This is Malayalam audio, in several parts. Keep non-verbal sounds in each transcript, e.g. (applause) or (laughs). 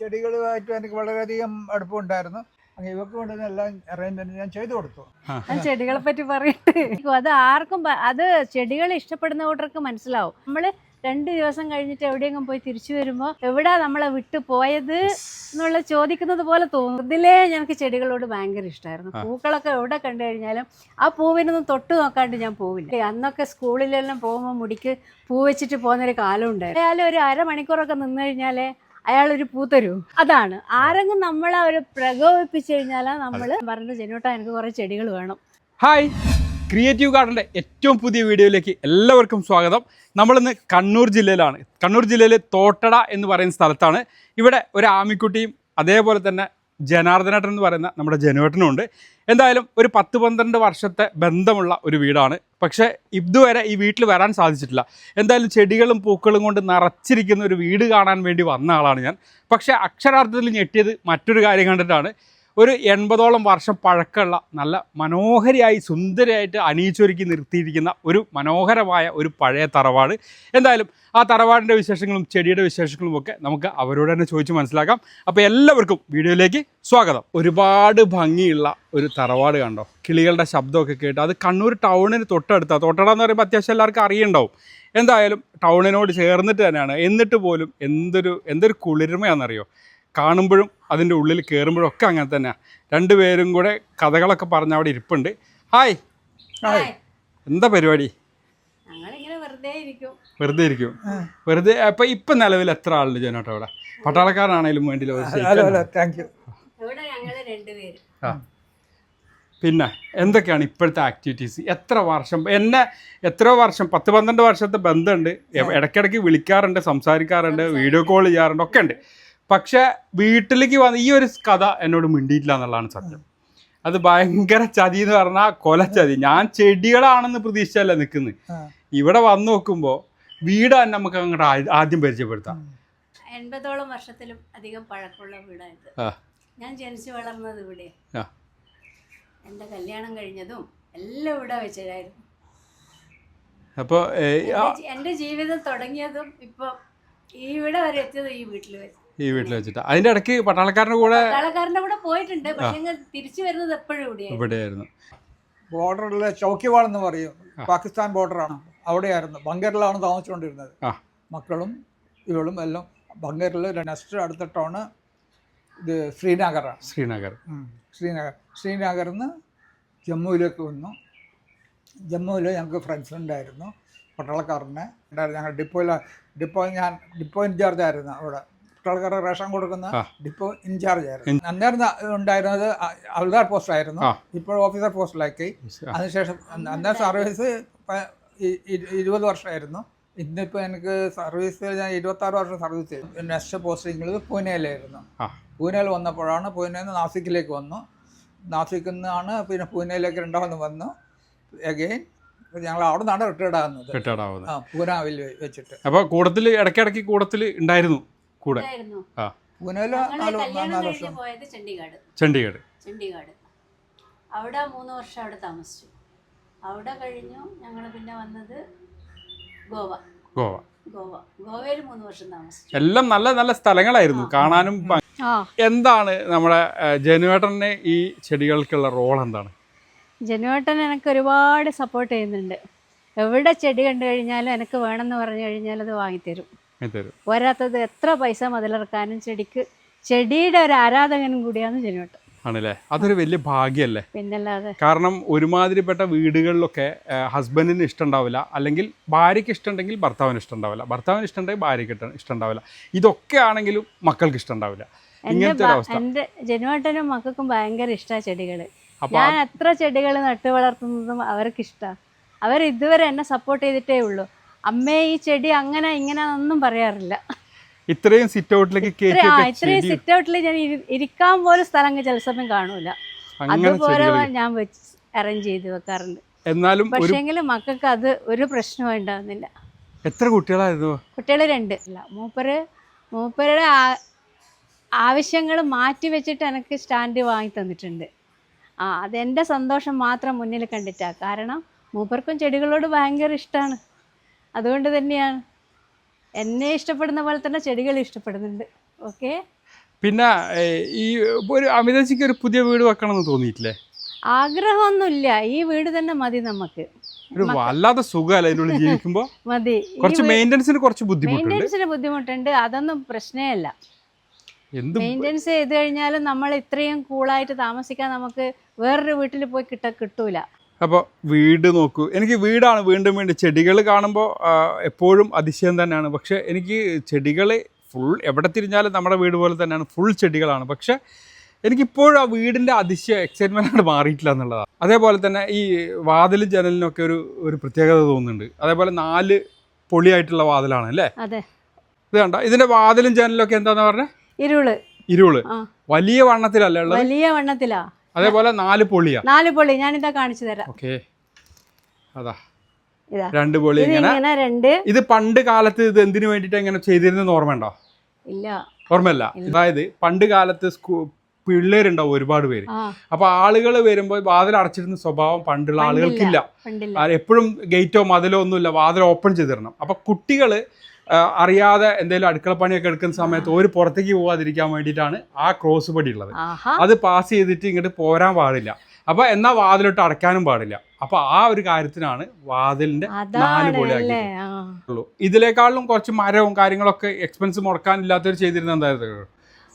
ചെടികളുമായിട്ടും എനിക്ക് വളരെയധികം അടുപ്പമുണ്ടായിരുന്നു. അങ്ങനെ ഇവർക്ക് കൊണ്ടുവന്ന എല്ലാം അറേഞ്ച്മെന്റ് ഞാൻ ചെയ്തു കൊടുത്തു. ഞാൻ ചെടികളെ പറ്റി പറയട്ടെ. അത് ആർക്കും അത് ചെടികൾ ഇഷ്ടപ്പെടുന്ന കൂട്ടർക്ക് മനസ്സിലാവും. നമ്മൾ രണ്ട് ദിവസം കഴിഞ്ഞിട്ട് എവിടെയെങ്കിലും പോയി തിരിച്ചു വരുമ്പോൾ എവിടാ നമ്മളെ വിട്ടു പോയത് എന്നുള്ള ചോദിക്കുന്നത് പോലെ തോന്നും. ഇതിലേ ഞങ്ങൾക്ക് ചെടികളോട് ഭയങ്കര ഇഷ്ടമായിരുന്നു പൂക്കളൊക്കെ എവിടെ കണ്ടു കഴിഞ്ഞാലും ആ പൂവിനൊന്നും തൊട്ട് നോക്കാണ്ട് ഞാൻ പോവില്ല. അന്നൊക്കെ സ്കൂളിലെല്ലാം പോകുമ്പോൾ മുടിക്ക് പൂ വെച്ചിട്ട് പോകുന്നൊരു കാലം ഉണ്ടായിരുന്നു. ഏതായാലും ഒരു അരമണിക്കൂറൊക്കെ നിന്ന് കഴിഞ്ഞാലേ അയാൾ ഒരു പൂ തരൂ അതാണ്. ആരെങ്കിലും നമ്മളെ ഒരു പ്രകോപിപ്പിച്ചു കഴിഞ്ഞാൽ നമ്മൾ പറഞ്ഞ ജനോട്ടാ എനിക്ക് കുറേ ചെടികൾ വേണം. ഹായ്. ക്രിയേറ്റീവ് ഗാർഡന്റെ ഏറ്റവും പുതിയ വീഡിയോയിലേക്ക് എല്ലാവർക്കും സ്വാഗതം. നമ്മളിന്ന് കണ്ണൂർ ജില്ലയിലാണ്. കണ്ണൂർ ജില്ലയിലെ തോട്ടട എന്ന് പറയുന്ന സ്ഥലത്താണ്. ഇവിടെ ഒരു ആമിക്കുട്ടിയും അതേപോലെ തന്നെ ജനാർദ്ദനേട്ടൻ എന്ന് പറയുന്ന നമ്മുടെ ജനുവേട്ടനും ഉണ്ട് എന്തായാലും ഒരു പത്ത് പന്ത്രണ്ട് വർഷത്തെ ബന്ധമുള്ള ഒരു വീടാണ്. പക്ഷേ ഇതുവരെ ഈ വീട്ടിൽ വരാൻ സാധിച്ചിട്ടില്ല. എന്തായാലും ചെടികളും പൂക്കളും കൊണ്ട് നിറച്ചിരിക്കുന്ന ഒരു വീട് കാണാൻ വേണ്ടി വന്ന ആളാണ് ഞാൻ. പക്ഷേ അക്ഷരാർത്ഥത്തിൽ ഞെട്ടിയത് മറ്റൊരു കാര്യം കണ്ടിട്ടാണ്. ഒരു എൺപതോളം വർഷം പഴക്കമുള്ള നല്ല മനോഹരിയായി സുന്ദരമായിട്ട് അണിയിച്ചൊരുക്കി നിർത്തിയിരിക്കുന്ന ഒരു മനോഹരമായ ഒരു പഴയ തറവാട്. എന്തായാലും ആ തറവാടിന്റെ വിശേഷങ്ങളും ചെടിയുടെ വിശേഷങ്ങളും ഒക്കെ നമുക്ക് അവരോട് തന്നെ ചോദിച്ച് മനസ്സിലാക്കാം. അപ്പോൾ എല്ലാവർക്കും വീഡിയോയിലേക്ക് സ്വാഗതം. ഒരുപാട് ഭംഗിയുള്ള ഒരു തറവാട് കണ്ടോ? കിളികളുടെ ശബ്ദമൊക്കെ കേട്ട് അത് കണ്ണൂർ ടൗണിന് തൊട്ടടുത്ത. തൊട്ടട എന്ന് പറയുമ്പോൾ അത്യാവശ്യം എല്ലാവർക്കും അറിയുണ്ടാവും. എന്തായാലും ടൗണിനോട് ചേർന്നിട്ട് തന്നെയാണ്. എന്നിട്ട് പോലും എന്തൊരു എന്തൊരു കുളിരുമയാണെന്നറിയോ കാണുമ്പോഴും അതിന്റെ ഉള്ളിൽ കയറുമ്പോഴൊക്കെ അങ്ങനെ തന്നെയാണ് രണ്ടുപേരും കൂടെ കഥകളൊക്കെ പറഞ്ഞ് അവിടെ ഇരിപ്പുണ്ട്. ഹായ്. ഹായ്. എന്താ പരിപാടി? വെറുതെ ഇരിക്കും. വെറുതെ അപ്പൊ ഇപ്പൊ നിലവിൽ എത്ര ആളുണ്ട് ജനോട്ടോ അവിടെ? പട്ടാളക്കാരനാണേലും വേണ്ടി പിന്നെ എന്തൊക്കെയാണ് ഇപ്പോഴത്തെ ആക്ടിവിറ്റീസ് എത്ര വർഷം എന്നെ എത്രയോ വർഷം പത്ത് പന്ത്രണ്ട് വർഷത്തെ ബന്ധമുണ്ട്. ഇടയ്ക്കിടയ്ക്ക് വിളിക്കാറുണ്ട് സംസാരിക്കാറുണ്ട് വീഡിയോ കോൾ ചെയ്യാറുണ്ട് ഒക്കെ ഉണ്ട് പക്ഷെ വീട്ടിലേക്ക് വന്ന ഈ ഒരു കഥ എന്നോട് മിണ്ടിയിട്ടില്ല എന്നുള്ളതാണ് സത്യം. അത് ഭയങ്കര ചതി എന്ന് പറഞ്ഞാൽ കൊലച്ചതി ഞാൻ ചെടികളാണെന്ന് പ്രതീക്ഷിച്ചല്ല നിൽക്കുന്നത് ഇവിടെ വന്ന് നോക്കുമ്പോൾ വീട് തന്നെ നമുക്ക് അങ്ങോട്ട് ആദ്യം പരിചയപ്പെടുത്താം. എൺപതോളം വർഷത്തിലും അധികം പഴക്കമുള്ള വീടായത് ഞാൻ ജനിച്ചു വളർന്നത് ഇവിടെ. എന്റെ എന്റെ കല്യാണം കഴിഞ്ഞതും എല്ലാം ഇവിടെ വെച്ചതായിരുന്നു. അപ്പോൾ എന്റെ എന്റെ ജീവിതം തുടങ്ങിയതും ഇപ്പം ഇവിടെ വരെ എത്തിയത് ഈ വീട്ടിൽ വെച്ച്. ഈ വീട്ടിൽ വെച്ചിട്ട്. അതിന്റെ ഇടയ്ക്ക് പട്ടാളക്കാരന്റെ കൂടെ പട്ടാളക്കാരന്റെ കൂടെ പോയിട്ടുണ്ട് പക്ഷെ തിരിച്ചു വരുന്നത് എപ്പോഴും ഇവിടെയായിരുന്നു. ബോർഡറിലെ ചൗക്കിവാൾ എന്ന് പറയും പാകിസ്ഥാൻ ബോർഡറാണ്. അവിടെയായിരുന്നു. ബംഗറിലാണ് താമസിച്ചുകൊണ്ടിരുന്നത്. മക്കളും ഇവളും എല്ലാം ബംഗറിൽ നെക്സ്റ്റ് അടുത്തിട്ടാണ് ടൗണ് ഇത് ശ്രീനഗറാണ്. ശ്രീനഗർ. ശ്രീനഗർ. ശ്രീനഗറിൽ നിന്ന് ജമ്മുവിലേക്ക് വന്നു. ജമ്മുവിൽ ഞങ്ങൾക്ക് ഫ്രണ്ട്സ് ഉണ്ടായിരുന്നു. പട്ടാളക്കാരനെ. ഉണ്ടായിരുന്നു ഞങ്ങൾ ഡിപ്പോയിൽ ഡിപ്പോ ഞാൻ ഡിപ്പോ ഇൻചാർജ് ആയിരുന്നു അവിടെ. പട്ടാളക്കാരുടെ റേഷൻ കൊടുക്കുന്ന. ഡിപ്പോ ഇൻചാർജ് ആയിരുന്നു. അന്നേരം ഉണ്ടായിരുന്നത് അൽദാർ പോസ്റ്റായിരുന്നു പോസ്റ്റ് ആയിരുന്നു. ഇപ്പോൾ ഓഫീസർ പോസ്റ്റിലാക്കി. അതിനുശേഷം അന്നേരം അന്നേ സർവീസ് ഇരുപത് വർഷമായിരുന്നു. ഇന്നിപ്പോൾ എനിക്ക് സർവീസ് ഞാൻ ഇരുപത്തി ആറ് വർഷം സർവീസ് ചെയ്തു. നെക്സ്റ്റ് പോസ്റ്റിംഗിൽ പൂനെയിലായിരുന്നു. പൂനെയിൽ വന്നപ്പോഴാണ് പൂനെ നിന്ന് നാസിക്കിലേക്ക് വന്നു. നാസിക്കിൽ നിന്നാണ് പിന്നെ പൂനെയിലേക്ക് രണ്ടാമത് വന്നു. അഗെയിൻ ഞങ്ങൾ അവിടെ നിന്നാണ് റിട്ടയർഡ് ആകുന്നത് പൂനാവിൽ വെച്ചിട്ട്. അപ്പോൾ കൂടത്തിൽ ഇടയ്ക്കിടയ്ക്ക് കൂടത്തിൽ ഉണ്ടായിരുന്നു. കൂടെ. ആ. പോയത് ചണ്ഡീഗഡ്. ചണ്ഡീഗഡ്. ചണ്ഡീഗഡ്. അവിടെ മൂന്ന് വർഷം അവിടെ താമസിച്ചു. അവിടെ കഴിഞ്ഞു ഞങ്ങൾ പിന്നെ വന്നത് ഗോവ. ഗോവ. ഗോവ. ഗോവയിൽ മൂന്ന് വർഷം താമസിച്ചു. എല്ലാം നല്ല നല്ല സ്ഥലങ്ങളായിരുന്നു. കാണാനും ആ. എന്താണ് നമ്മുടെ ജനുവേട്ടന് ഈ ചെടികൾക്കുള്ള റോൾ എന്താണ്? ജനുവേട്ടൻ എനിക്ക് ഒരുപാട് സപ്പോർട്ട് ചെയ്യുന്നുണ്ട്. എവിടെ ചെടി കണ്ടു കഴിഞ്ഞാലും എനിക്ക് വേണമെന്ന് പറഞ്ഞു കഴിഞ്ഞാൽ അത് വാങ്ങിത്തരും. പോരാത്തത് എത്ര പൈസ മുതലിറക്കാനും ചെടിക്ക് ചെടിയുടെ ഒരു ആരാധകനും കൂടിയാണ് ജനുവട്ടം ആണല്ലേ? അതൊരു വലിയ ഭാഗ്യല്ലേ? പിന്നല്ലാതെ. കാരണം ഒരുമാതിരിപ്പെട്ട വീടുകളിലൊക്കെ ഹസ്ബൻഡിന് ഇഷ്ടമുണ്ടാവില്ല. അല്ലെങ്കിൽ ഭാര്യയ്ക്ക് ഇഷ്ടമുണ്ടെങ്കിൽ ഭർത്താവിന് ഇഷ്ടമുണ്ടാവില്ല. ഭർത്താവിന് ഇഷ്ടമുണ്ടെങ്കിൽ ഭാര്യയ്ക്ക് ഇഷ്ട- ഇഷ്ടമുണ്ടാവില്ല. ഇതൊക്കെ ആണെങ്കിലും മക്കൾക്ക് ഇഷ്ടമുണ്ടാവില്ല. ഇങ്ങനത്തെ ഒരു അവസ്ഥ. എന്റെ ജനുവേട്ടനും മക്കൾക്കും ഭയങ്കര ഇഷ്ടമാണ് ചെടികൾ ഞാൻ എത്ര ചെടികൾ നട്ടു വളർത്തുന്നതും അവർക്ക് ഇഷ്ടമാണ് അവർ ഇതുവരെ എന്നെ സപ്പോർട്ട് ചെയ്തിട്ടേ ഉള്ളൂ. അമ്മേ ഈ ചെടി അങ്ങനെ ഇങ്ങനെ ഒന്നും പറയാറില്ല. ഇത്രയും സിറ്റ് ഔട്ടിലേക്ക് ഇത്ര- ഇത്രയും സിറ്റ് ഔട്ടിൽ ഞാൻ ഇരിക്കാൻ പോലും സ്ഥലം ചില സമയം കാണൂല. അതുപോലെ ഞാൻ വെച്ച് അറേഞ്ച് ചെയ്ത് വെക്കാറുണ്ട്. എന്നാലും പക്ഷേങ്കിലും മക്കൾക്ക് അത് ഒരു പ്രശ്നവും ഉണ്ടാകുന്നില്ല എത്ര കുട്ടികളായിരുന്നു? കുട്ടികൾ രണ്ട്. അല്ല മൂപ്പര് മൂപ്പരുടെ ആവശ്യങ്ങൾ മാറ്റി വെച്ചിട്ട് എനിക്ക് സ്റ്റാൻഡ് വാങ്ങി തന്നിട്ടുണ്ട്. ആ അതെന്റെ സന്തോഷം മാത്രം മുന്നിൽ കണ്ടിട്ടാണ് കാരണം മൂപ്പർക്കും ചെടികളോട് ഭയങ്കര ഇഷ്ടമാണ് അതുകൊണ്ട് തന്നെയാണ്. എന്നെ ഇഷ്ടപ്പെടുന്ന പോലെ തന്നെ ചെടികൾ ഇഷ്ടപ്പെടുന്നുണ്ട്. ഓക്കെ പിന്നെ ഈ ഒരു അമിതജിക്ക് ഒരു പുതിയ വീട് വെക്കണം എന്ന് തോന്നിയിട്ടില്ലേ? ആഗ്രഹമൊന്നുമില്ല. ഈ വീട് തന്നെ മതി നമുക്ക്. ഒരു വല്ലാതെ സുഖമല്ല ജീവിക്കുമ്പോൾ (laughs) മതി. കുറച്ച് മെയിന്റനൻസിന് കുറച്ച് ബുദ്ധിമുട്ടുണ്ട്. മെയിന്റെനൻസിന് ബുദ്ധിമുട്ടുണ്ട്. അതൊന്നും പ്രശ്നമല്ല. മെയിന്റെസ് മെയിന്റെനൻസ് ചെയ്ത് കഴിഞ്ഞാൽ നമ്മൾ ഇത്രയും കൂളായിട്ട് താമസിക്കാൻ നമുക്ക് വേറൊരു വീട്ടിൽ പോയി കിട്ട കിട്ടൂല. അപ്പോൾ വീട് നോക്കൂ. എനിക്ക് വീടാണ് വീണ്ടും വീണ്ടും ചെടികൾ കാണുമ്പോൾ എപ്പോഴും അതിശയം തന്നെയാണ്. പക്ഷേ എനിക്ക് ചെടികൾ ഫുൾ എവിടെ തിരിഞ്ഞാലും നമ്മുടെ വീട് പോലെ തന്നെയാണ്. ഫുൾ ചെടികളാണ്. പക്ഷേ എനിക്കിപ്പോഴും ആ വീടിന്റെ അതിശയം എക്സൈറ്റ്മെന്റാണ് മാറിയിട്ടില്ല എന്നുള്ളതാണ് അതേപോലെ തന്നെ ഈ വാതിലും ജനലിനൊക്കെ ഒരു ഒരു പ്രത്യേകത തോന്നുന്നുണ്ട്. അതേപോലെ നാല് പൊളിയായിട്ടുള്ള വാതിലാണ് അല്ലേ? അതെ. ഇത് കണ്ട? ഇതിന്റെ വാതിലും ജനലൊക്കെ എന്താന്ന് പറഞ്ഞേ? ഇരുൾ. ഇരുൾ. വലിയ വണ്ണത്തിലല്ലേ ഉള്ളത്? വലിയ വണ്ണത്തിലാ. അതേപോലെ നാല് പൊളിയാ നാല് പൊളി ഞാൻ ഇതാ കാണിച്ചു തരാം. ഓക്കെ. അതാ. രണ്ട് പൊളി ഇങ്ങനെ. രണ്ട്. ഇത് പണ്ട് കാലത്ത് ഇത് എന്തിനു വേണ്ടിട്ട് എങ്ങനെ ചെയ്തിരുന്നെന്ന് ഓർമ്മയുണ്ടോ? ഇല്ല. ഓർമ്മയില്ല. അതായത് പണ്ട് കാലത്ത് സ്കൂ പിള്ളേരുണ്ടാവും ഒരുപാട് പേര്. അപ്പൊ ആളുകൾ വരുമ്പോൾ വാതിൽ അടച്ചിരുന്ന സ്വഭാവം പണ്ടുള്ള ആളുകൾക്കില്ല. എപ്പോഴും ഗേറ്റോ മതിലോ ഒന്നുമില്ല. വാതിൽ ഓപ്പൺ ചെയ്തിരണം അപ്പൊ കുട്ടികൾ അറിയാതെ എന്തെങ്കിലും അടുക്കള പണിയൊക്കെ എടുക്കുന്ന സമയത്ത് ഒരു പുറത്തേക്ക് പോകാതിരിക്കാൻ വേണ്ടിയിട്ടാണ് ആ ക്രോസ് പടി ഉള്ളത്. അത് പാസ് ചെയ്തിട്ട് ഇങ്ങോട്ട് പോരാൻ പാടില്ല. അപ്പൊ എന്നാ വാതിലോട്ട് അടയ്ക്കാനും പാടില്ല. അപ്പൊ ആ ഒരു കാര്യത്തിനാണ് വാതിലിന്റെ നാല് പൊളിയാക്കിയുള്ളൂ ഇതിനേക്കാളും കുറച്ച് മരവും കാര്യങ്ങളൊക്കെ എക്സ്പെൻസ് മുടക്കാനില്ലാത്തവർ ചെയ്തിരുന്ന എന്തായിരുന്നു?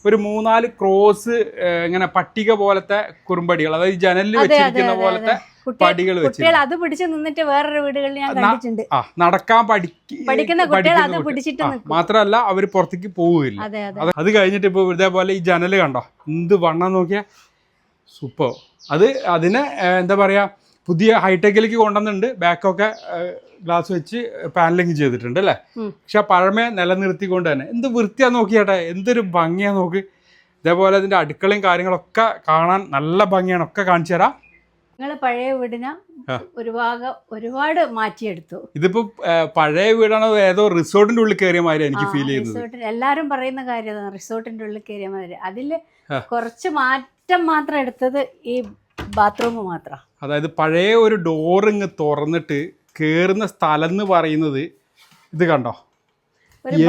ഒരു മൂന്നാൽ ക്രോസ് ഇങ്ങനെ പട്ടിക പോലത്തെ കുറുമ്പടികൾ. അതായത് ജനലിൽ വെച്ചിരിക്കുന്ന പോലത്തെ പടികൾ കുട്ടികൾ അത് പിടിച്ചു നിന്നിട്ട് വേറൊരു വീടുകളിൽ ഞാൻ കണ്ടിട്ടുണ്ട്. നടക്കാൻ പഠിക്ക പഠിക്കുന്ന കുട്ടികൾ അത് പിടിച്ചിട്ട് മാത്രമല്ല അവർ പുറത്തേക്ക് പോവില്ല അതെ കഴിഞ്ഞിട്ട് ഇപ്പൊ ഇതേപോലെ ഈ ജനൽ കണ്ടോ? എന്ത് വണ്ണം നോക്കിയാ? സൂപ്പർ. അത് അതിനെ എന്താ പറയാ പുതിയ ഹൈടെക്കിലേക്ക് കൊണ്ടുവന്നിട്ടുണ്ട്. ബാക്കൊക്കെ ഗ്ലാസ് വെച്ച് പാനലിങ് ചെയ്തിട്ടുണ്ട് അല്ലേ? പക്ഷെ ആ പഴമയെ നിലനിർത്തിക്കൊണ്ട് തന്നെ. എന്ത് വൃത്തിയാ നോക്കിയാട്ടെ എന്തൊരു ഭംഗിയാ നോക്ക്. ഇതേപോലെ അതിന്റെ അടുക്കളയും കാര്യങ്ങളൊക്കെ കാണാൻ നല്ല ഭംഗിയാണ്. ഒക്കെ കാണിച്ചു തരാം. ഞങ്ങൾ പഴയ വീടിനെ ഒരു ഒരുപാട് ഒരുപാട് മാറ്റിയെടുത്തു. ഇതിപ്പോ പഴയ വീടാണോ ഏതോ റിസോർട്ടിന്റെ ഉള്ളിൽ കയറിയ മാതിരി എനിക്ക് ഫീൽ ചെയ്യുന്നത്. റിസോർട്ടിൽ എല്ലാരും പറയുന്ന കാര്യമാണ് റിസോർട്ടിന്റെ ഉള്ളിൽ കയറിയ മാതിരി. അതിൽ കുറച്ച് മാറ്റം മാത്രം എടുത്തത് ഈ ബാത്റൂം മാത്രം. അതായത് പഴയ ഒരു ഡോർ ഇങ്ങ് തുറന്നിട്ട് കേറുന്ന സ്ഥലം എന്ന് പറയുന്നത് ഇത് കണ്ടോ?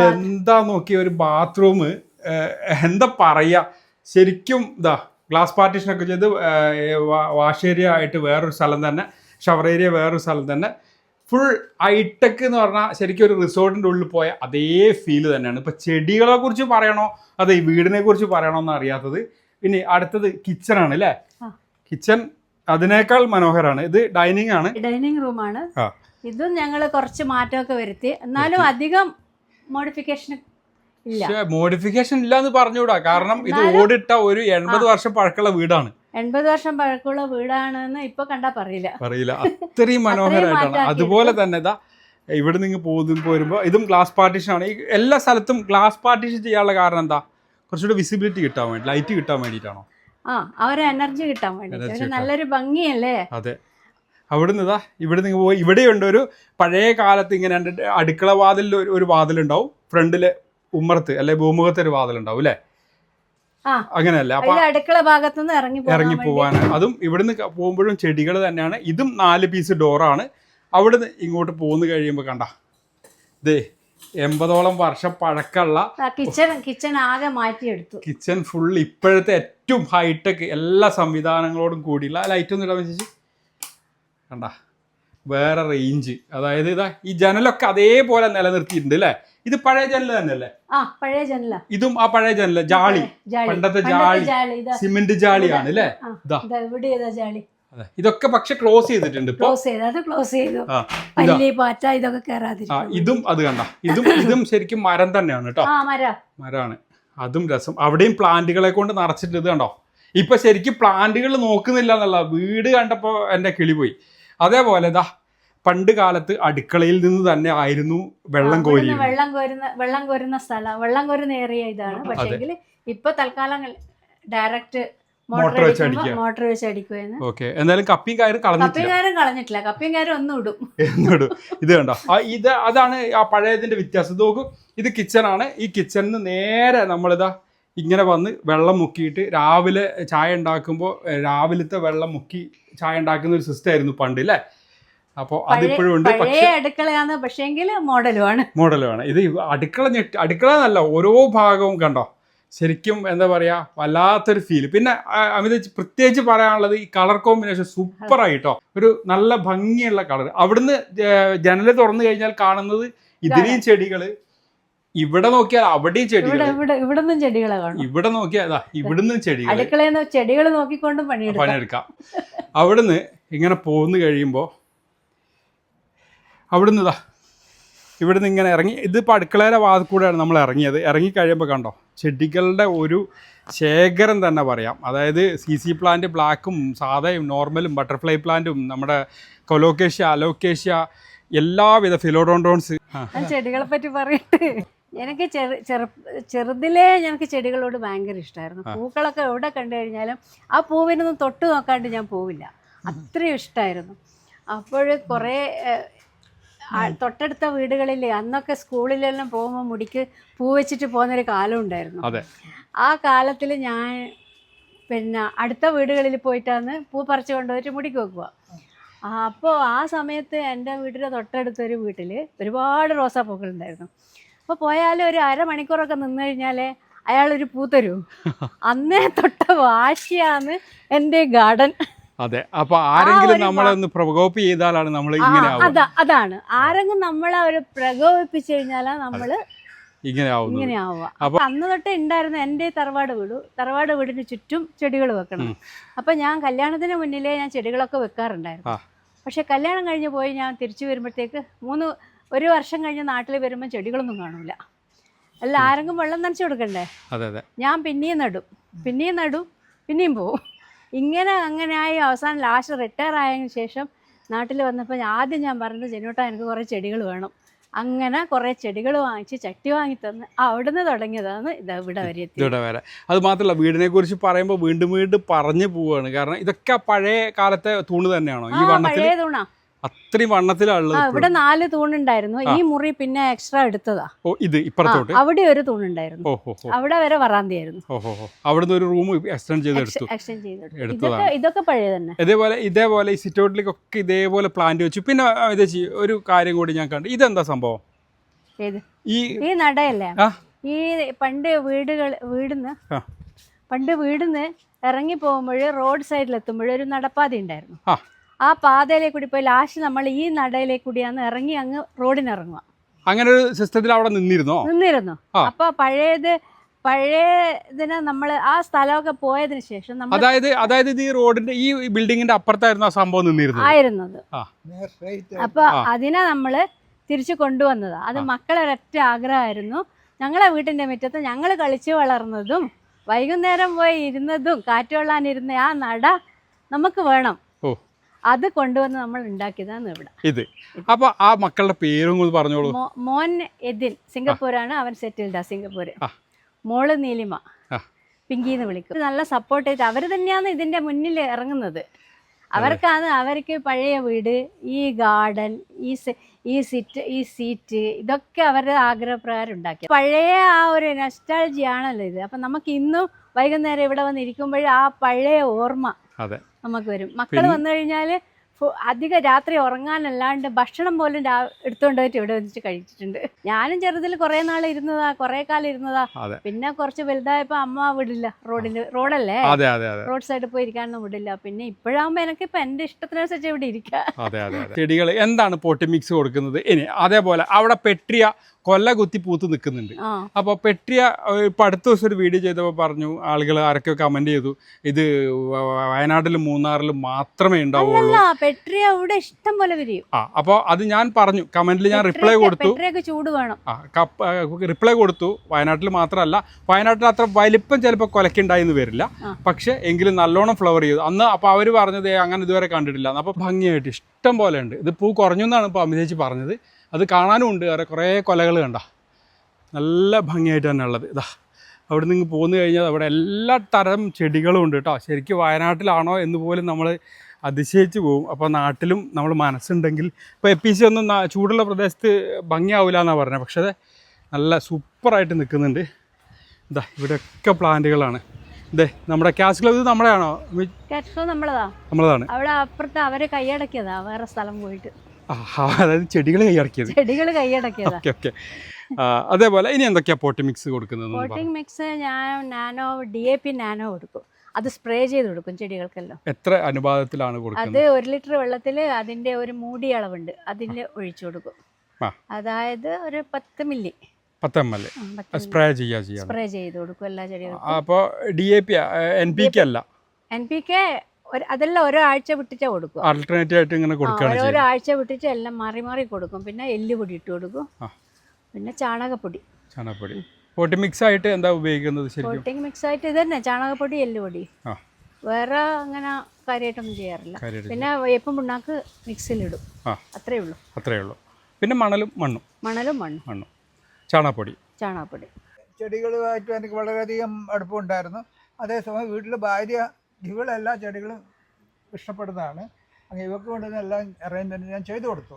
എന്താ നോക്കിയ ഒരു ബാത്റൂം എന്താ പറയാ? ശരിക്കും ഇതാ ഗ്ലാസ് പാർട്ടീഷൻ ഒക്കെ ചെയ്ത് വാഷ് ഏരിയ ആയിട്ട് വേറൊരു സ്ഥലം തന്നെ ഷവർ ഏരിയ വേറൊരു സ്ഥലം തന്നെ. ഫുൾ ഹൈടെക് എന്ന് പറഞ്ഞാൽ ശരിക്കും ഒരു റിസോർട്ടിന്റെ ഉള്ളിൽ പോയ അതേ ഫീൽ തന്നെയാണ്. ഇപ്പോൾ ചെടികളെ കുറിച്ച് പറയണോ അതെ വീടിനെ കുറിച്ച് പറയണോ എന്ന് അറിയാത്തത്? പിന്നെ അടുത്തത് കിച്ചൺ ആണ് അല്ലേ. കിച്ചൺ അതിനേക്കാൾ മനോഹരമാണ് ഇത് ഡൈനിങ് ആണ്. ഡൈനിങ് റൂമാണ് ആണ്. ഇതും ഞങ്ങൾ കുറച്ച് മാറ്റമൊക്കെ വരുത്തി. എന്നാലും അധികം മോഡിഫിക്കേഷൻ പക്ഷേ മോഡിഫിക്കേഷൻ ഇല്ല എന്ന് പറഞ്ഞുകൂടാ. കാരണം ഇത് ഓടിട്ട ഒരു എൺപത് വർഷം പഴക്കമുള്ള വീടാണ്. എൺപത് വർഷം പഴക്കമുള്ള വീടാണെന്ന് ഇപ്പൊ കണ്ടാ പറയില്ല. പറയില്ല. അത്രയും മനോഹരമായിട്ടാണ് അതുപോലെ തന്നെ ഇതാ ഇവിടെ നിങ്ങൾ പോകുന്ന വരുമ്പോൾ ഇതും ഗ്ലാസ് പാർട്ടീഷൻ ആണ്. ഈ എല്ലാ സ്ഥലത്തും ഗ്ലാസ് പാർട്ടീഷൻ ചെയ്യാനുള്ള കാരണം എന്താ? കുറച്ചുകൂടെ വിസിബിലിറ്റി കിട്ടാൻ വേണ്ടി ലൈറ്റ് കിട്ടാൻ വേണ്ടിയിട്ടാണോ? ആ അവരെ എനർജി കിട്ടാൻ വേണ്ടി. നല്ലൊരു ഭംഗിയല്ലേ? അതെ. അവിടുന്ന് ഇതാ ഇവിടെ നിന്ന് പോയി. ഇവിടെയുണ്ട് ഒരു പഴയ കാലത്ത് ഇങ്ങനെ അടുക്കള വാതിലിൽ ഒരു വാതിലുണ്ടാവും. ഫ്രണ്ടിൽ ഉമ്മറത്ത് അല്ലെ ഭൂമുഖത്ത് ഒരു വാതിലുണ്ടാവും അല്ലേ? അങ്ങനെയല്ല. അപ്പൊ അടുക്കള ഭാഗത്തുനിന്ന് ഇറങ്ങി ഇറങ്ങി പോവാൻ അതും ഇവിടുന്ന് പോകുമ്പോഴും ചെടികൾ തന്നെയാണ്. ഇതും നാല് പീസ് ഡോറാണ് അവിടുന്ന് ഇങ്ങോട്ട് പോന്നു കഴിയുമ്പോൾ കണ്ട ദേ എൺപതോളം വർഷം പഴക്കമുള്ള കിച്ചൺ കിച്ചൺ ആകെ മാറ്റിയെടുത്തു. കിച്ചൺ ഫുൾ ഇപ്പോഴത്തെ ഏറ്റവും ഹൈടെക് എല്ലാ സംവിധാനങ്ങളോടും കൂടിയുള്ള ആ ലൈറ്റ് ഒന്നും ഇടാൻ ചേച്ചി. കണ്ട. വേറെ റേഞ്ച് അതായത് ഇതാ ഈ ജനലൊക്കെ അതേപോലെ നിലനിർത്തിയിട്ടുണ്ട് അല്ലേ ഇത് പഴയ ജനൽ തന്നെയല്ലേ? ആ പഴയ ജനല. ഇതും ആ പഴയ ജനല. ജാളി. പണ്ടത്തെ ജാളി. സിമെന്റ് ജാളിയാണ് അല്ലേ ജാളി? ഇതൊക്കെ പക്ഷെ ക്ലോസ് ചെയ്തിട്ടുണ്ട് ക്ലോസ് ചെയ്തു. അത് ക്ലോസ് ചെയ്തു. പല്ലി പാറ്റ ഇതൊക്കെ ഇതും അത് കണ്ട. ഇതും ഇതും ശരിക്കും മരം തന്നെയാണ് കേട്ടോ ആ മര. മരമാണ് അതും രസം. അവിടെയും പ്ലാന്റുകളെ കൊണ്ട് നിറച്ചിട്ട് ഇത് കണ്ടോ? ഇപ്പൊ ശരിക്കും പ്ലാന്റുകൾ നോക്കുന്നില്ല എന്നുള്ള വീട് കണ്ടപ്പോ എന്റെ കിളി പോയി. അതേപോലെ ഇതാ പണ്ട് കാലത്ത് അടുക്കളയിൽ നിന്ന് തന്നെ ആയിരുന്നു വെള്ളം കോരി വെള്ളം കോരുന്ന വെള്ളം കോരുന്ന സ്ഥലം വെള്ളം കോരുന്ന ഏരിയ ഇതാണ്. പക്ഷേങ്കിൽ ഇപ്പൊ തൽക്കാലം ഡയറക്റ്റ് മോട്ടർ വെച്ച് അടിക്കുക. മോട്ടർ വെച്ച് അടിക്കുമെന്ന് ഓക്കെ. എന്തായാലും കപ്പിയും കയറും കളഞ്ഞിട്ടില്ല. കപ്പിയും കളഞ്ഞിട്ടില്ല. കപ്പിങ്കാരും ഒന്നും ഇടും. എന്നിടും ഇത് കണ്ടോ? ആ ഇത് അതാണ് ആ പഴയതിന്റെ വ്യത്യാസം. ഇത് നോക്കൂ ഇത് കിച്ചൺ ആണ്. ഈ കിച്ചണിന് നേരെ നമ്മളിതാ ഇങ്ങനെ വന്ന് വെള്ളം മുക്കിയിട്ട് രാവിലെ ചായ ഉണ്ടാക്കുമ്പോൾ രാവിലത്തെ വെള്ളം മുക്കി ചായ ഉണ്ടാക്കുന്ന ഒരു സിസ്റ്റം ആയിരുന്നു പണ്ട് അല്ലേ അപ്പോൾ അതിപ്പോഴും ഉണ്ട്. പക്ഷെ അടുക്കളയാണ് പക്ഷേങ്കിൽ മോഡലുമാണ്. മോഡലുമാണ്. ഇത് അടുക്കള ഞെട്ടി അടുക്കള എന്നല്ല ഓരോ ഭാഗവും കണ്ടോ? ശരിക്കും എന്താ പറയാ വല്ലാത്തൊരു ഫീൽ പിന്നെ അമിത പ്രത്യേകിച്ച് പറയാനുള്ളത് ഈ കളർ കോമ്പിനേഷൻ സൂപ്പർ ആയിട്ടോ? ഒരു നല്ല ഭംഗിയുള്ള കളർ അവിടുന്ന് ജനല തുറന്നു കഴിഞ്ഞാൽ കാണുന്നത് ഇതിലെയും ചെടികൾ ഇവിടെ നോക്കിയാൽ അവിടെയും ചെടികൾ ഇവിടെ ഇവിടെ നിന്നും ചെടികളെ കാണും. ഇവിടെ നോക്കിയാൽ അതാ ഇവിടുന്ന് ചെടികൾ അടുക്കളയിൽ ചെടികൾ നോക്കിക്കൊണ്ടും പണിയെടുക്കാം. പണിയെടുക്കാം. അവിടുന്ന് ഇങ്ങനെ പോന്നു കഴിയുമ്പോൾ അവിടുന്ന് ഇതാ ഇവിടുന്ന് ഇങ്ങനെ ഇറങ്ങി ഇതിപ്പോൾ അടുക്കളയിലെ വാതിൽ കൂടെയാണ് നമ്മൾ ഇറങ്ങിയത്. ഇറങ്ങി കഴിയുമ്പോൾ കണ്ടോ ചെടികളുടെ ഒരു ശേഖരം തന്നെ പറയാം. അതായത് സി സി പ്ലാന്റ് ബ്ലാക്കും സാധയും നോർമലും ബട്ടർഫ്ലൈ പ്ലാന്റും നമ്മുടെ കൊലോക്കേഷ്യ അലോക്കേഷ്യ എല്ലാവിധ ഫിലോഡോൺഡോൺസ് ചെടികളെ പറ്റി പറയട്ടെ. എനിക്ക് ചെറു ചെറു ചെറുതിലേ ഞങ്ങൾക്ക് ചെടികളോട് ഭയങ്കര ഇഷ്ടമായിരുന്നു പൂക്കളൊക്കെ എവിടെ കണ്ടു കഴിഞ്ഞാലും ആ പൂവിനൊന്നും തൊട്ട് നോക്കാണ്ട് ഞാൻ പോവില്ല. അത്രയും ഇഷ്ടമായിരുന്നു അപ്പോൾ കുറേ തൊട്ടടുത്ത വീടുകളിൽ അന്നൊക്കെ സ്കൂളിലെല്ലാം പോകുമ്പോൾ മുടിക്ക് പൂ വെച്ചിട്ട് പോകുന്നൊരു കാലം ഉണ്ടായിരുന്നു. ആ കാലത്തിൽ ഞാൻ പിന്നെ അടുത്ത വീടുകളിൽ പോയിട്ടാണ് പൂ പറിച്ച് കൊണ്ടുപോയിട്ട് മുടിക്ക് വെക്കുക അപ്പോൾ ആ സമയത്ത് എന്റെ വീട്ടിന്റെ തൊട്ടടുത്തൊരു വീട്ടിൽ ഒരുപാട് റോസാപ്പൂക്കൾ ഉണ്ടായിരുന്നു. അപ്പോൾ പോയാലും ഒരു അരമണിക്കൂറൊക്കെ നിന്ന് കഴിഞ്ഞാൽ അയാളൊരു പൂ തരൂ. അന്നേ തൊട്ട വാശിയാണ് എന്റെ ഗാർഡൻ. അതെ അപ്പൊ ആരെങ്കിലും നമ്മളെ ഒന്ന് പ്രകോപി ചെയ്താലാണ് നമ്മൾ ഇങ്ങനെ അതാ അതാണ്. ആരെങ്കിലും നമ്മളെ ഒരു പ്രകോപിപ്പിച്ചു കഴിഞ്ഞാലാ നമ്മൾ ഇങ്ങനെ ഇങ്ങനെ ആവുക. അപ്പൊ- അന്ന് തൊട്ട് ഉണ്ടായിരുന്ന എന്റെ തറവാട് വീട് തറവാട് വീടിന് ചുറ്റും ചെടികൾ വെക്കണം. അപ്പൊ ഞാൻ കല്യാണത്തിന് മുന്നിലേ ഞാൻ ചെടികളൊക്കെ വെക്കാറുണ്ടായിരുന്നു. പക്ഷെ കല്യാണം കഴിഞ്ഞ് പോയി ഞാൻ തിരിച്ചു വരുമ്പോഴത്തേക്ക് മൂന്ന് ഒരു വർഷം കഴിഞ്ഞ് നാട്ടിൽ വരുമ്പോൾ ചെടികളൊന്നും കാണൂല. അല്ല ആരെങ്കിലും വെള്ളം നനച്ചു കൊടുക്കണ്ടേ? അതെ അതെ. ഞാൻ പിന്നെയും നടും. പിന്നെയും നടും പിന്നെയും പോവും. ഇങ്ങനെ അങ്ങനെ ആയി അവസാനം ലാസ്റ്റ് റിട്ടയർ ആയതിനു ശേഷം നാട്ടിൽ വന്നപ്പോൾ ആദ്യം ഞാൻ പറഞ്ഞത് ജനോട്ടാ എനിക്ക് കുറേ ചെടികൾ വേണം. അങ്ങനെ കുറേ ചെടികൾ വാങ്ങിച്ച് ചട്ടി വാങ്ങി തന്ന് അവിടുന്ന് തുടങ്ങിയതാണ് ഇത് ഇവിടെ വരെ ഇവിടെ വരെ. അത് മാത്രമല്ല വീടിനെ കുറിച്ച് പറയുമ്പോൾ വീണ്ടും വീണ്ടും പറഞ്ഞു പോവാണ്. കാരണം ഇതൊക്കെ പഴയ കാലത്തെ തൂണ് തന്നെയാണോ? ഈ പഴയ തൂണാ. അത്രയും വണ്ണത്തിലാണുള്ളത് ഇവിടെ നാല് തൂണുണ്ടായിരുന്നു. ഈ മുറി പിന്നെ എക്സ്ട്രാ എടുത്തതാ. ഓ ഇത് ഇപ്പറത്തോട്ട്? അവിടെ ഒരു തൂണുണ്ടായിരുന്നു. അവിടെ വരെ വറാന്തിയായിരുന്നു. അവിടെ ഒരു റൂം എക്സ്റ്റെൻഡ് ചെയ്ത് എടുത്തു. ഇതൊക്കെ പഴയ തന്നെ. ഇതേപോലെ ഇതേപോലെ ഈ സിറ്റൗട്ടിലേക്കൊക്കെ ഇതേപോലെ പ്ലാന്റ് വെച്ചു. പിന്നെ ഇത് ഒരു കാര്യം കൂടി ഞാൻ കണ്ടു. ഇതെന്താ സംഭവം? ഈ ഈ നടയല്ലേ? ഈ പണ്ട് വീടുകൾ വീടുന്ന് പണ്ട് വീടുന്ന് ഇറങ്ങി പോകുമ്പോൾ റോഡ് സൈഡിൽ എത്തുമ്പോൾ ഒരു നടപ്പാത ഉണ്ടായിരുന്നു. ആ പാതയിലേക്ക് കൂടി പോയി ലാസ്റ്റ് നമ്മൾ ഈ നടയിലേക്ക് കൂടിയാണ് ഇറങ്ങി അങ്ങ് റോഡിന് ഇറങ്ങുക അങ്ങനെ ഒരു സിസ്റ്റത്തിൽ അവിടെ നിന്നിരുന്നോ? നിന്നിരുന്നു. അപ്പൊ പഴയത് പഴയതിന് നമ്മൾ ആ സ്ഥലമൊക്കെ പോയതിനു ശേഷം നമ്മൾ അതായത് അതായത് ഈ റോഡിന്റെ ഈ ബിൽഡിങ്ങിന്റെ അപ്പുറത്തായിരുന്നു ആ സംഭവം നിന്നിരുന്നത്. ആയിരുന്നത്. അപ്പൊ അതിനെ നമ്മൾ തിരിച്ചു കൊണ്ടുവന്നത്. അത് മക്കളെ ഒരൊറ്റ ആഗ്രഹമായിരുന്നു. ഞങ്ങളെ വീട്ടിന്റെ മുറ്റത്ത് ഞങ്ങൾ കളിച്ചു വളർന്നതും വൈകുന്നേരം പോയി ഇരുന്നതും കാറ്റുവെള്ളാനിരുന്ന ആ നട നമുക്ക് വേണം. അത് കൊണ്ടുവന്ന് നമ്മൾ ഉണ്ടാക്കിയതാണ് ഇവിടെ. ഇത്. അപ്പൊ ആ മക്കളുടെ പേരും പറഞ്ഞോളൂ. മോൻ എദിൻ സിംഗപ്പൂരാണ് അവൻ സെറ്റിൽഡാ സിംഗപ്പൂര്. മോൾ നീലിമ. ആ. പിങ്കി എന്ന് വിളിക്കും നല്ല സപ്പോർട്ട് ചെയ്ത് അവർ തന്നെയാണ് ഇതിന്റെ മുന്നിൽ ഇറങ്ങുന്നത്. അവർക്കാണ് അവർക്ക് പഴയ വീട് ഈ ഗാർഡൻ ഈ ഈ സിറ്റ് ഈ സീറ്റ് ഇതൊക്കെ അവരുടെ ആഗ്രഹപ്രകാരം ഉണ്ടാക്കി പഴയ ആ ഒരു നെസ്റ്റാൾജിയാണല്ലോ ഇത്. അപ്പം നമുക്ക് ഇന്നും വൈകുന്നേരം ഇവിടെ വന്ന് ഇരിക്കുമ്പോൾ ആ പഴയ ഓർമ്മ അതെ. നമുക്ക് വരും. മക്കൾ വന്നു കഴിഞ്ഞാൽ അധികം രാത്രി ഉറങ്ങാനല്ലാണ്ട് ഭക്ഷണം പോലും രാ എടുത്തുകൊണ്ട് പോയിട്ട് ഇവിടെ വെച്ചിട്ട് കഴിച്ചിട്ടുണ്ട്. ഞാനും ചെറുതിൽ കുറെ നാൾ ഇരുന്നതാ കുറെ കാലം ഇരുന്നതാ. പിന്നെ കുറച്ച് വലുതായപ്പോ അമ്മ വിടില്ല. റോഡിൽ റോഡല്ലേ? റോഡ് സൈഡിൽ പോയി ഇരിക്കാനൊന്നും വിടില്ല. പിന്നെ ഇപ്പോഴാകുമ്പോ എനിക്ക് ഇപ്പൊ എന്റെ ഇഷ്ടത്തിനനുസരിച്ച് ഇവിടെ ഇരിക്കാം. ചെടികൾ എന്താണ് പോട്ടി മിക്സ് കൊടുക്കുന്നത്? ഇനി അതേപോലെ അവിടെ പെട്രിയ കൊല്ല കുത്തി പൂത്ത് നിൽക്കുന്നുണ്ട്. അപ്പൊ അപ്പോൾ പെട്രിയ ഏഹ്, ഇപ്പൊ അടുത്ത ദിവസം ഒരു വീഡിയോ ചെയ്തപ്പോൾ പറഞ്ഞു ആളുകൾ ആരൊക്കെ കമന്റ് ചെയ്തു ഇത് വയനാട്ടിലും മൂന്നാറിലും മാത്രമേ ഉണ്ടാവുള്ളൂ. അല്ല പെട്രി അവിടെ ഇഷ്ടം പോലെ വിരിയും ആ അപ്പോൾ അത് ഞാൻ പറഞ്ഞു കമന്റിൽ ഞാൻ റിപ്ലൈ കൊടുത്തു. ചൂട് വേണം. ആ റിപ്ലൈ കൊടുത്തു വയനാട്ടിൽ മാത്രമല്ല വയനാട്ടിൽ അത്ര വലിപ്പം ചിലപ്പോൾ കൊലക്കുണ്ടായിന്ന് വരില്ല. പക്ഷെ എങ്കിലും നല്ലോണം ഫ്ലവർ ചെയ്തു. അന്ന് അപ്പോൾ അവർ പറഞ്ഞത് "ഏ, അങ്ങനെ ഇതുവരെ കണ്ടിട്ടില്ല. അപ്പോൾ ഭംഗിയായിട്ട് ഇഷ്ടം പോലെ ഉണ്ട്. ഇത് പൂ കുറഞ്ഞു എന്നാണ് ഇപ്പോൾ അമിതേച്ചി പറഞ്ഞത്. അത് കാണാനും ഉണ്ട്. വേറെ കുറേ കൊലകൾ കണ്ട. നല്ല ഭംഗിയായിട്ട് തന്നെ ഉള്ളത്. ഇതാ അവിടെ നിന്ന് പോന്നു കഴിഞ്ഞാൽ അവിടെ എല്ലാ തരം ചെടികളും ഉണ്ട് കേട്ടോ. ശരിക്കും വയനാട്ടിലാണോ എന്ന് പോലും നമ്മൾ അതിശയിച്ച് പോകും അപ്പോൾ നാട്ടിലും നമ്മൾ മനസ്സുണ്ടെങ്കിൽ ഇപ്പോൾ എ പി സി ഒന്നും ചൂടുള്ള പ്രദേശത്ത് ഭംഗിയാവില്ല എന്നാണ് പറഞ്ഞത് പക്ഷേ നല്ല സൂപ്പറായിട്ട് നിൽക്കുന്നുണ്ട്. ഇതാ ഇവിടെയൊക്കെ പ്ലാന്റുകളാണ്. ഇതേ നമ്മുടെ ക്യാഷ് ക്ലബ് ഇത് നമ്മുടെയാണോ? നമ്മളതാണ്. അവിടെ അപ്പുറത്ത് അവരെ കൈയടക്കിയതാ വേറെ സ്ഥലം പോയിട്ട്. അതായത് ചെടികൾ കൈയടക്കിയത്. ചെടികൾ കൈയടക്കിയത്. ഓക്കെ അതേപോലെ ഇനി എന്തൊക്കെയാ പോട്ടി മിക്സ് കൊടുക്കുന്നത് പോട്ടിംഗ് മിക്സ് ഞാൻ nano D A P nano കൊടുക്കും. അത് സ്പ്രേ ചെയ്ത് കൊടുക്കും ചെടികൾക്കെല്ലാം. എത്ര അനുപാതത്തിലാണ് കൊടുക്കുന്നത്? അത് ഒരു ലിറ്റർ വെള്ളത്തിൽ അതിന്റെ ഒരു മൂടി അളവുണ്ട്. അതിൽ ഒഴിച്ചു കൊടുക്കും. അതായത് ഒരു പത്ത് മില്ലി. പത്ത് എം എൽ. സ്പ്രേ ചെയ്യാ ചെയ്യാം. സ്പ്രേ ചെയ്ത് കൊടുക്കും എല്ലാ ചെടികൾക്കും. അപ്പോൾ D A P N P K അല്ല? എൻ പി കെ അതെല്ലാം ഒരാഴ്ച വിട്ടിച്ചാ കൊടുക്കും. ആൾട്ടർനേറ്റീവ് ആയിട്ട് ഇങ്ങനെ കൊടുക്കുകയാണ് ഒരാഴ്ച വിട്ടിട്ട് എല്ലാം മാറി മാറി കൊടുക്കും. പിന്നെ എല്ലുപൊടി ഇട്ട് കൊടുക്കും. പിന്നെ ചാണകപ്പൊടി. ചാണകപ്പൊടി. പൊട്ടി മിക്സ് ആയിട്ട് എന്താ ഉപയോഗിക്കുന്നത് ശരിക്കും? കോട്ടിങ് മിക്സ് ആയിട്ട് ഇത് തന്നെ ചാണകപ്പൊടി എല്ലുപൊടി. ആ. വേറെ അങ്ങനെ കാര്യമായിട്ടൊന്നും ചെയ്യാറില്ല. പിന്നെ വേപ്പും പിണ്ണാക്ക് മിക്സിലിടും അത്രേ ഉള്ളൂ. അത്രേ ഉള്ളൂ. പിന്നെ മണലും മണ്ണും. മണലും മണ്ണും. മണ്ണും. ചാണകപ്പൊടി. ചാണകപ്പൊടി. ചെടികളുമായിട്ട് എനിക്ക് വളരെയധികം അടുപ്പമുണ്ടായിരുന്നു. അതേസമയം വീട്ടിൽ ഭാര്യ ഇവളെല്ലാ ചെടികളും ഇഷ്ടപ്പെടുന്നതാണ്. അങ്ങനെ ഇവർക്ക് വേണ്ടുന്ന എല്ലാം അറേഞ്ച്മെന്റ് ഞാൻ ചെയ്തു കൊടുത്തു.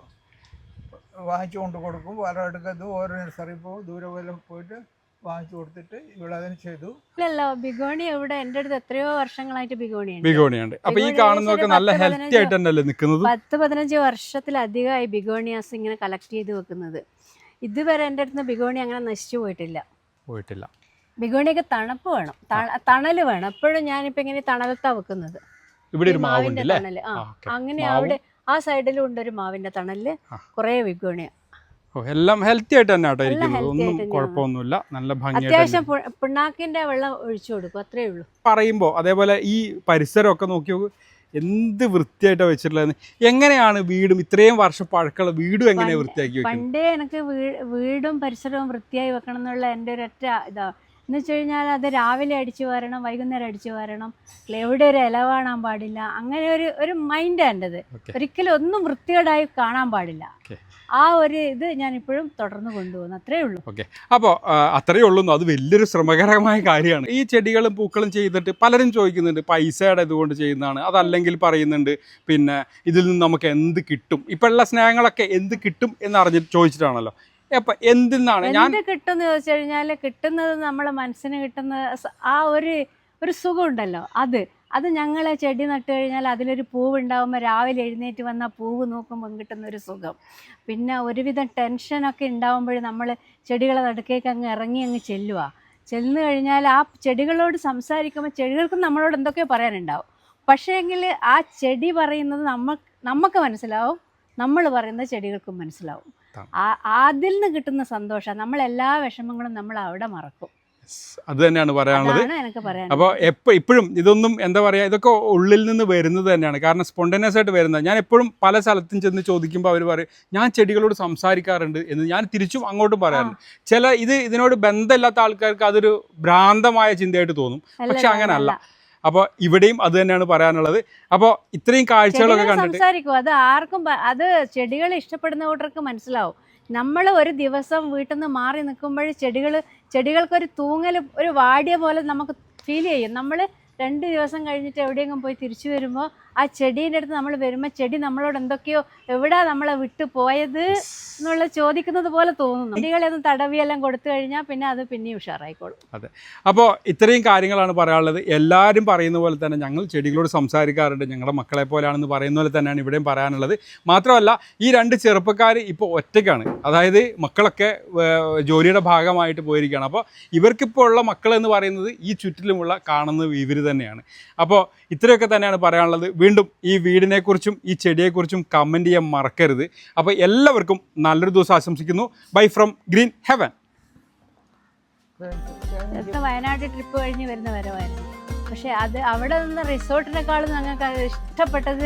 വാങ്ങിച്ചു കൊണ്ട് കൊടുക്കും എടുക്കുന്നത് ഓരോ നഴ്സറി പോകും ദൂരെ പോലെ പോയിട്ട് വാങ്ങിച്ചു കൊടുത്തിട്ട് ഇവളതിന് ചെയ്തു. ഇല്ലല്ലോ ബിഗോണി ഇവിടെ എന്റെ അടുത്ത് എത്രയോ വർഷങ്ങളായിട്ട് ബിഗോണി ബിഗോണിയുണ്ട്. അപ്പൊ ഈ കാണുന്നതൊക്കെ നല്ല ഹെൽത്തി ആയിട്ട് തന്നെയല്ലേ നിൽക്കുന്നത്? പത്ത് പതിനഞ്ച് വർഷത്തിലധികമായി ബിഗോണിയാസ് ഇങ്ങനെ കളക്ട് ചെയ്ത് വെക്കുന്നത്. ഇതുവരെ എന്റെ അടുത്ത് ബിഗോണി അങ്ങനെ നശിച്ചു പോയിട്ടില്ല. പോയിട്ടില്ല. ബിഗോണിയൊക്കെ തണുപ്പ് വേണം. തണൽ തണൽ വേണം. എപ്പോഴും ഞാനിപ്പോ ഇങ്ങനെ തണലത്താ വെക്കുന്നത്. ഇവിടെ ഒരു മാവിന്റെ തണൽ. ആ അങ്ങനെ അവിടെ ആ സൈഡിലും ഉണ്ട് ഒരു മാവിന്റെ തണൽ. കുറെ ബിഗോണിയ ഓ, എല്ലാം ഹെൽത്തി ആയിട്ട് തന്നെ കേട്ടോ ഇരിക്കുന്നത്. ഒന്നും കുഴപ്പമൊന്നുമില്ല. നല്ല ഭംഗിയായിട്ട് അത്യാവശ്യം പിണ്ണാക്കിന്റെ വെള്ളം ഒഴിച്ചു കൊടുക്കും. അത്രേ ഉള്ളൂ. പറയുമ്പോ അതേപോലെ ഈ പരിസരമൊക്കെ നോക്കി നോക്കൂ എന്ത് വൃത്തിയായിട്ടാ വെച്ചിട്ടുള്ളത് എങ്ങനെയാണ് വീടും ഇത്രയും വർഷം പഴക്കമുള്ള വീടും എങ്ങനെയാ വൃത്തിയാക്കി പണ്ടേ എനിക്ക് വീടും പരിസരവും വൃത്തിയായി വെക്കണം എന്നുള്ള എന്റെ ഒരൊറ്റ ഇതാ എന്ന് വെച്ച് കഴിഞ്ഞാൽ അത് രാവിലെ അടിച്ചു വരണം വൈകുന്നേരം അടിച്ചു വരണം. എവിടെ ഒരു ഇല കാണാൻ പാടില്ല. അങ്ങനെ ഒരു ഒരു മൈൻഡ് എന്റെത്. ഒരിക്കലും ഒന്നും വൃത്തികേടായി കാണാൻ പാടില്ല. ആ ഒരു ഇത് ഞാൻ ഇപ്പോഴും തുടർന്ന് കൊണ്ടുപോകുന്നു. അത്രേ ഉള്ളൂ. ഓക്കെ അപ്പോൾ അത്രേ ഉള്ളൂ അത് വലിയൊരു ശ്രമകരമായ കാര്യമാണ്. ഈ ചെടികളും പൂക്കളും ചെയ്തിട്ട് പലരും ചോദിക്കുന്നുണ്ട് പൈസയുടെ ഇതുകൊണ്ട് ചെയ്യുന്നതാണ്. അതല്ലെങ്കിൽ പറയുന്നുണ്ട് പിന്നെ ഇതിൽ നിന്ന് നമുക്ക് എന്ത് കിട്ടും? ഇപ്പോഴുള്ള സ്നേഹങ്ങളൊക്കെ എന്ത് കിട്ടും എന്ന് അറിഞ്ഞിട്ട് ചോദിച്ചിട്ടാണല്ലോ. എന്തിന്നാണ്? ഞാൻ എന്ത് കിട്ടുമെന്ന് ചോദിച്ചു കഴിഞ്ഞാൽ കിട്ടുന്നത് നമ്മളെ മനസ്സിന് കിട്ടുന്ന ആ ഒരു ഒരു സുഖമുണ്ടല്ലോ. അത് അത് ഞങ്ങൾ ചെടി നട്ട് കഴിഞ്ഞാൽ അതിലൊരു പൂവ് ഉണ്ടാകുമ്പോൾ രാവിലെ എഴുന്നേറ്റ് വന്ന പൂവ് നോക്കുമ്പോൾ കിട്ടുന്ന ഒരു സുഖം. പിന്നെ ഒരുവിധം ടെൻഷനൊക്കെ ഉണ്ടാകുമ്പോൾ നമ്മൾ ചെടികളെ നടുക്കേക്ക് അങ്ങ് ഇറങ്ങി അങ്ങ് ചെല്ലുക ചെന്ന് കഴിഞ്ഞാൽ ആ ചെടികളോട് സംസാരിക്കുമ്പോൾ ചെടികൾക്കും നമ്മളോട് എന്തൊക്കെയോ പറയാനുണ്ടാവും. പക്ഷേങ്കിൽ ആ ചെടി പറയുന്നത് നമ്മ നമുക്ക് മനസ്സിലാവും. നമ്മൾ പറയുന്നത് ചെടികൾക്കും മനസ്സിലാവും. അതിൽ നിന്ന് കിട്ടുന്ന സന്തോഷം നമ്മൾ എല്ലാ വിഷമങ്ങളും നമ്മൾ അവിടെ മറക്കും അത് തന്നെയാണ് പറയാനുള്ളത്. എപ്പോ അപ്പോൾ എപ്പോൾ ഇപ്പോഴും ഇതൊന്നും എന്താ പറയുക ഇതൊക്കെ ഉള്ളിൽ നിന്ന് വരുന്നത് തന്നെയാണ്. കാരണം സ്പോണ്ടേനിയസ് ആയിട്ട് വരുന്നത്. ഞാൻ എപ്പോഴും പല സ്ഥലത്തും ചെന്ന് ചോദിക്കുമ്പോൾ അവർ പറയും ഞാൻ ചെടികളോട് സംസാരിക്കാറുണ്ട് എന്ന് ഞാൻ തിരിച്ചും അങ്ങോട്ടും പറയാറുണ്ട്. ചില ഇത് ഇതിനോട് ബന്ധമില്ലാത്ത ആൾക്കാർക്ക് അതൊരു ഭ്രാന്തമായ ചിന്തയായിട്ട് തോന്നും. പക്ഷെ അങ്ങനല്ല. അപ്പോൾ ഇവിടെയും അത് തന്നെയാണ് പറയാനുള്ളത്. അപ്പോൾ ഇത്രയും കാഴ്ചകളൊക്കെ കണ്ടിട്ട് സംസാരിക്കും. അത് ആർക്കും അത് ചെടികൾ ഇഷ്ടപ്പെടുന്ന കൂട്ടർക്ക് മനസ്സിലാവും. നമ്മൾ ഒരു ദിവസം വീട്ടിൽ നിന്ന് മാറി നിൽക്കുമ്പോൾ ചെടികൾ ചെടികൾക്കൊരു തൂങ്ങൽ ഒരു വാടിയ പോലെ നമുക്ക് ഫീൽ ചെയ്യും. നമ്മൾ രണ്ട് ദിവസം കഴിഞ്ഞിട്ട് എവിടെയെങ്കിലും പോയി തിരിച്ചു വരുമ്പോൾ ആ ചെടീന്റെ അടുത്ത് നമ്മൾ വരുമ്പോൾ ചെടി നമ്മളോട് എന്തൊക്കെയോ എവിടെ നമ്മളെ വിട്ടു പോയത് എന്നുള്ള ചോദിക്കുന്നത് പോലെ തോന്നുന്നു. ചെടികളൊന്നും തടവിയെല്ലാം കൊടുത്തു കഴിഞ്ഞാൽ പിന്നെ അത് പിന്നെയും ഉഷാറായിക്കോളും. അതെ. അപ്പോൾ ഇത്രയും കാര്യങ്ങളാണ് പറയാനുള്ളത്. എല്ലാവരും പറയുന്ന പോലെ തന്നെ ഞങ്ങൾ ചെടികളോട് സംസാരിക്കാറുണ്ട്. ഞങ്ങളുടെ മക്കളെ പോലെയാണെന്ന് പറയുന്ന പോലെ തന്നെയാണ് ഇവിടെയും പറയാനുള്ളത്. മാത്രമല്ല ഈ രണ്ട് ചെറുപ്പക്കാർ ഇപ്പോൾ ഒറ്റയ്ക്കാണ്. അതായത് മക്കളൊക്കെ ജോലിയുടെ ഭാഗമായിട്ട് പോയിരിക്കുകയാണ്. അപ്പോൾ ഇവർക്കിപ്പോൾ ഉള്ള മക്കൾ എന്ന് പറയുന്നത് ഈ ചുറ്റിലുമുള്ള കാണുന്ന ഇവർ തന്നെയാണ്. അപ്പോൾ ഇത്രയൊക്കെ തന്നെയാണ് പറയാനുള്ളത്. വീണ്ടും ഈ വീടിനെക്കുറിച്ചും ഈ ചെടിയെക്കുറിച്ചും കമന്റ് ചെയ്യാൻ മറക്കരുത്. അപ്പോൾ എല്ലാവർക്കും നല്ലൊരു ദിവസം ആശംസിക്കുന്നു. Bye from green heaven Wayanad trip കഴിഞ്ഞ് വരുന്ന വരവായിരുന്നു. പക്ഷെ അത് അവിടെ നിന്ന് റിസോർട്ടിനെക്കാളും ഞങ്ങൾക്ക് ഇഷ്ടപ്പെട്ടത്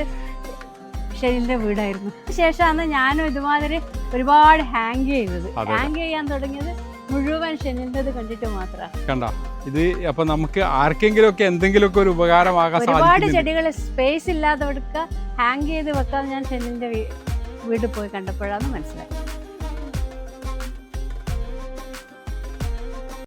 ഷെയിലിന്റെ വീടായിരുന്നു. ശേഷമാണ് ഞാനും ഇതുമാതിരി ഒരുപാട് ഹാങ് ചെയ്തത്. ഹാങ് ചെയ്യാൻ തുടങ്ങിയത് മുഴുവൻ ഷെനിലിന്റെത് കണ്ടിട്ട് മാത്രം. കണ്ട? ഇത് അപ്പൊ നമുക്ക് ആർക്കെങ്കിലും ഒക്കെ എന്തെങ്കിലും ഒക്കെ ഒരു ഉപകാരമാകാൻ ഒരുപാട് ചെടികൾ സ്പേസ് ഇല്ലാതെ ഹാങ് ചെയ്ത് വെക്കാൻ ഞാൻ ഷെനിന്റെ വീട്ടിൽ പോയി കണ്ടപ്പോഴാണ് മനസ്സിലായത്.